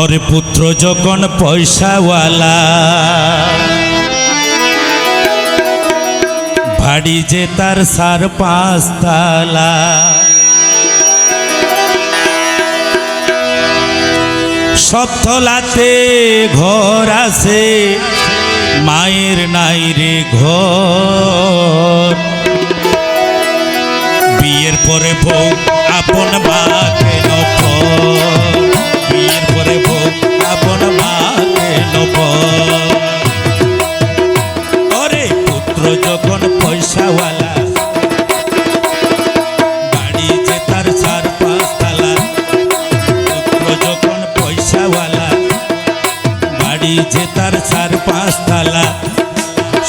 ওরে পুত্র যখন পয়সাওয়ালা, ভাড়ি যে তার সার পাঁচতালা। সপ্তলাতে ঘর আছে, মায়ের নাই রে ঘর। বিয়ের পরে বউ আপন মাকে নপ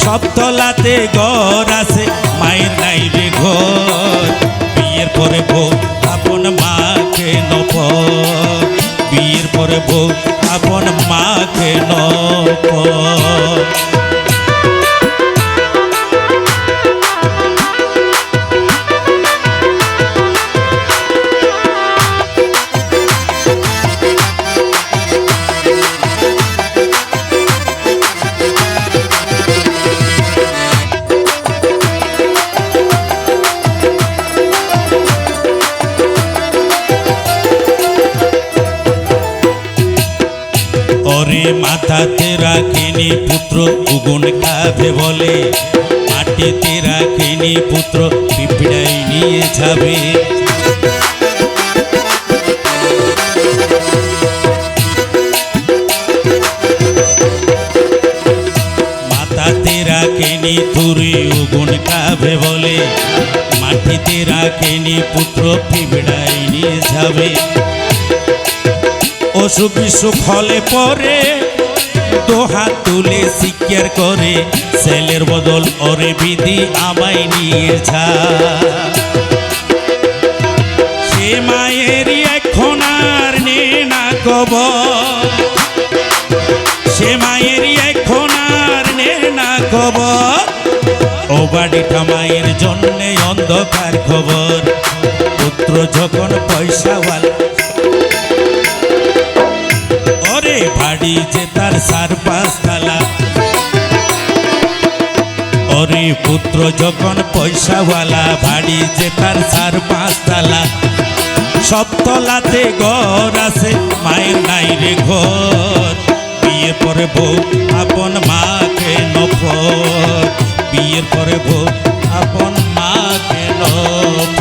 সপ্তলাতে ঘর আছে, মায়ের নাই রে ঘর। বিয়ের পরে বউ আপন মাকে নপ বিয়ের পরে বউ মাথাতে রাখিনি পুত্র, উগুন খাবে বলে। মাটিতে রাখিনি পুত্র, পিঁপড়াই নিয়ে যাবে। মাথাতে রাখেনি তুরি, উগুন খাবে বলে। মাটিতে রাখেনি পুত্র, পিঁপড়াই নিয়ে যাবে। অসুখ বিসুখ হলে পরে দোহাত তুলে শিকার করে সেলের বদল ওরে বিধি আমায় নিয়ে যা। সে মায়েরই এখন আর নে না কব সে মায়েরই এখন আর নে না খবর ও বাড়িটা মায়ের জন্যে অন্ধকার খবর। পুত্র যখন পয়সাওয়ালা ওরে বাড়ি যে তার সার পাঁচতলা। ওরে পুত্র যখন পয়সাওয়ালা বাড়ি যে তার সার পাঁচতলা। সপ্তলাতে ঘর আছে, মায়ের নাই রে ঘর। বিয়ে পরে বউ আপন মাকে নপ বিয়ের পরে বউ আপন মাকে নপ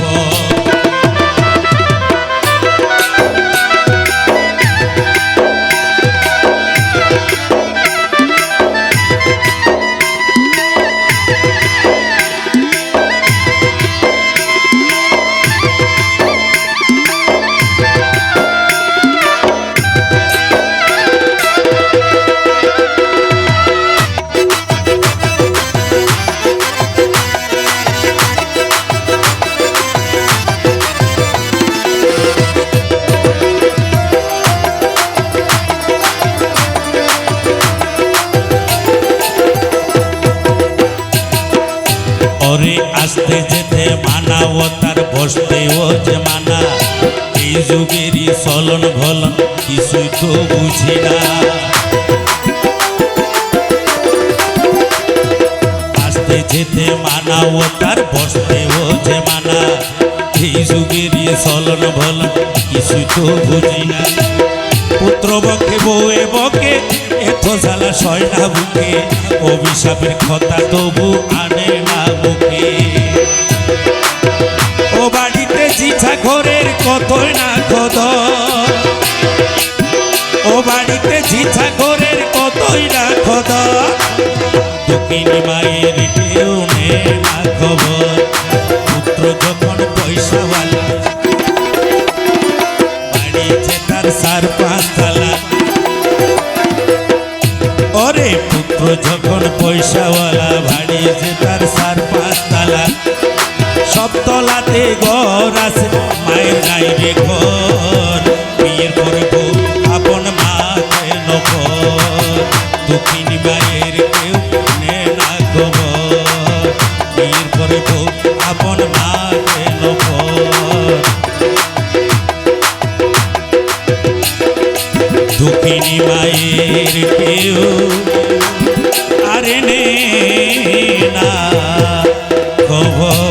আসতে যেতে মানা ও তার বসতে ও যে মানা। এই যুগেরই চলন ভলন কিছুই তো বুঝি না। আসতে যেতে মানা ও তার বসতে ও যে মানা। এই যুগেরই চলন ভলন কিছুই তো বুঝি না। পুত্র বকে, বউয়ে বকে, এত জ্বালা সয় না বুকে, অভিশাপের কথা তবু আনে না মুখে। ও বাড়িতে চিঠা ঘরের কতই না কত, ও বাড়িতে চিঠা ঘরের কতই না কত, দক্ষিণী মায়ের কেউ নে না খবর। ওরে পুত্র যখন পয়সাওয়ালা বাড়িতে তার সার পাঁচতলা। সপ্তলাতে ঘর আছে, মায়ের নাই রে ঘর। বিয়ের পরে বউ আপন মাকে নকর দক্ষিণ মায়ের কেউ নে না খবর বিয়ের পরে বউ আপন মায়ের পেউ আরে না খবর